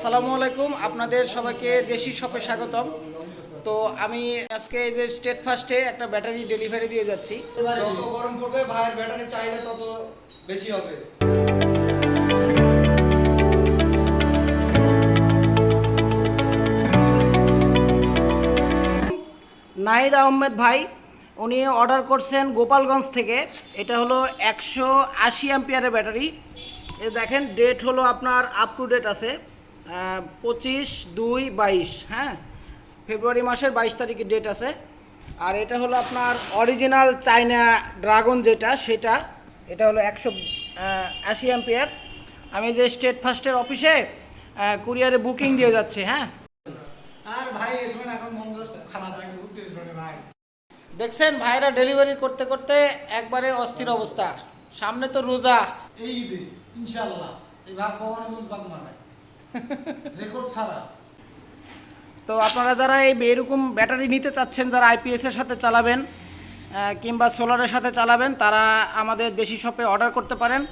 আসসালামু আলাইকুম আপনাদের সবাইকে দেশি শপে স্বাগতম। তো আমি আজকে এই যে স্টেট ফার্স্টে একটা ব্যাটারি ডেলিভারি দিয়ে যাচ্ছি। যত গরম পড়বে ভাইয়ের ব্যাটারি চাহিদা তত বেশি হবে। নাহিদ আহমেদ ভাই উনি অর্ডার করছেন গোপালগঞ্জ থেকে। এটা হলো একশো আশি অ্যাম্পিয়ারের ব্যাটারি এ দেখেন ডেট হলো আপনার আপ টু ডেট আছে। পঁচিশ দুই বাইশ হ্যাঁ? ফেব্রুয়ারি মাসের বাইশ তারিখে ডেট আছে। আর এটা হলো আপনার অরিজিনাল চায়না ড্রাগন যেটা সেটা এটা হলো একশো আশি অ্যাম্পিয়ার আমি যে স্টেট ফার্স্টের অফিসে কুরিয়ারে বুকিং দিয়ে যাচ্ছি হ্যাঁ? আর ভাই এখন মন খারাপ ভাই। দেখছেন ভাইরা ডেলিভারি করতে করতে একবারে অস্থির অবস্থা। সামনে তো রোজা। এই ঈদে ইনশাল্লাহ এই ভাগ ভবানীগঞ্জ বাগ মারায় রেকর্ড ছাড়া। তো আপনারা যারা এই এরকম ব্যাটারি নিতে চাচ্ছেন, যারা আইপিএস এর সাথে চালাবেন কিংবা সোলারের সাথে চালাবেন, তারা আমাদের দেশি শপে অর্ডার করতে পারেন।